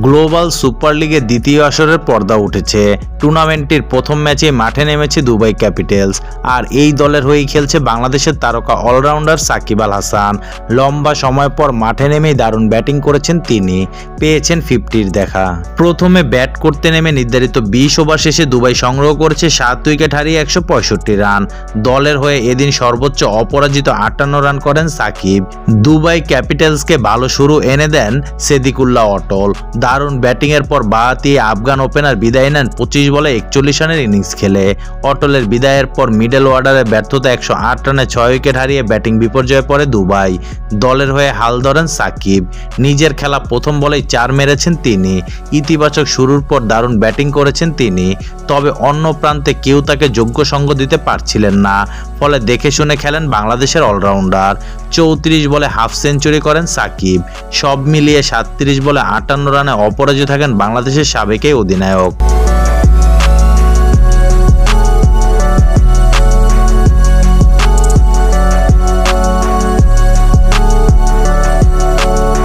Global super লিগের দ্বিতীয় আসরের পর্দা উঠেছে। টুর্নামেন্টটির প্রথম ম্যাচে মাঠে নেমেছে দুবাই ক্যাপিটালস। আর এই দলের হয়েই খেলছে বাংলাদেশের তারকা অলরাউন্ডার সাকিব আল হাসান। লম্বা সময় পর মাঠে নেমেই দারুণ ব্যাটিং করেছেন তিনি। পেয়েছেন ফিফটির দেখা। প্রথমে ব্যাট করতে নেমে নির্ধারিত বিশ ওভার শেষে দুবাই সংগ্রহ করেছে সাত উইকেট হারিয়ে একশো পঁয়ষট্টি রান। দলের হয়ে এদিন সর্বোচ্চ অপরাজিত আটান্ন রান করেন সাকিব। দুবাই ক্যাপিটালসকে ভালো শুরু এনে দেন সেদিকুল্লাহ অটল। দারুণ ব্যাটিংয়ের পর বাহাতি আফগান ওপেনার বিদায় নেন পঁচিশ বলে একচল্লিশ রানের ইনিংস খেলে। অটলের বিদায়ের পর মিডল অর্ডারে ব্যর্থতা একশো আট রানে ছয় উইকেট হারিয়ে ব্যাটিং বিপর্যয়ে পড়ে দুবাই। দলের হয়ে হাল ধরেন সাকিব। নিজের খেলা প্রথম বলেই চার মেরেছেন তিনি। ইতিবাচক শুরুর পর দারুণ ব্যাটিং করেছেন তিনি। তবে অন্য প্রান্তে কেউ তাকে যোগ্য সঙ্গ দিতে পারছিলেন না। ফলে দেখে শুনে খেলেন বাংলাদেশের অলরাউন্ডার। চৌত্রিশ বলে হাফ সেঞ্চুরি করেন সাকিব। সব মিলিয়ে সাতত্রিশ বলে আটান্ন রানে অপরাজিত থাকেন বাংলাদেশের সাবেক অধিনায়ক।